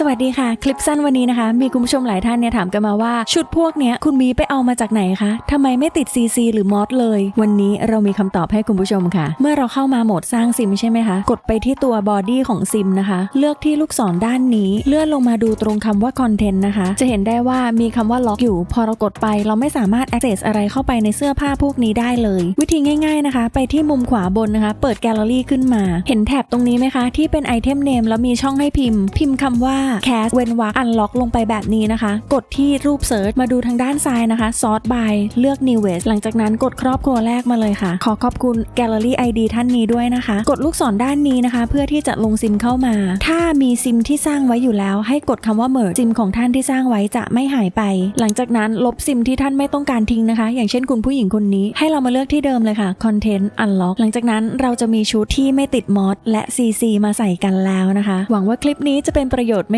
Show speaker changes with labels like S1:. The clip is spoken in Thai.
S1: สวัสดีค่ะ คลิปสั้นวันนี้นะคะ มีคุณผู้ชมหลายท่านเนี่ยถามกันมาว่า ชุดพวกเนี้ยคุณมีไปเอามาจากไหนคะทำไมไม่ติด CC หรือมอสเลย วันนี้เรามีคำตอบให้คุณผู้ชมค่ะ เมื่อเราเข้ามาโหมดสร้างซิมใช่ไหมคะ กดไปที่ตัวบอดี้ของซิมนะคะ เลือกที่ลูกศรด้านนี้เลื่อนลงมาดูตรงคำว่าคอนเทนต์นะคะ จะเห็นได้ว่ามีคำว่าล็อกอยู่ พอเรากดไปเราไม่สามารถ access อะไรเข้าไปในเสื้อผ้าพวกนี้ได้เลย วิธีง่ายๆนะคะ ไปที่มุมขวาบนนะคะ เปิดแกลเลอรี่ขึ้นมา เห็นแถบตรงนี้ไหมคะที่เป็นไอเทมเนมแล้วมีช่องให้พิมพ์ พิมพ์คำว่า cast เว้นวรรค unlock ลงไปแบบนี้นะคะ กดที่รูปเซิร์ชมาดูทางด้านซ้ายนะคะ sort by เลือก new west หลังจากนั้นกดครอบครัวแรกมาเลยค่ะ ขอขอบคุณ Gallery ID ท่านนี้ด้วยนะคะ กดลูกศรด้านนี้นะคะ เพื่อที่จะลงซิมเข้ามา ถ้ามีซิมที่สร้างไว้อยู่แล้ว ให้กดคำว่า merge ซิมของท่านที่สร้างไว้จะไม่หายไป หลังจากนั้นลบซิมที่ท่านไม่ต้องการทิ้งนะคะ อย่างเช่นคุณผู้หญิงคนนี้ ให้เรามาเลือกที่เดิมเลยค่ะ content unlock หลังจากนั้นเราจะมีชุดที่ไม่ติดมอสและ CC มาใส่กันแล้วนะคะ หวังว่าคลิปนี้จะเป็นประโยชน์ไม่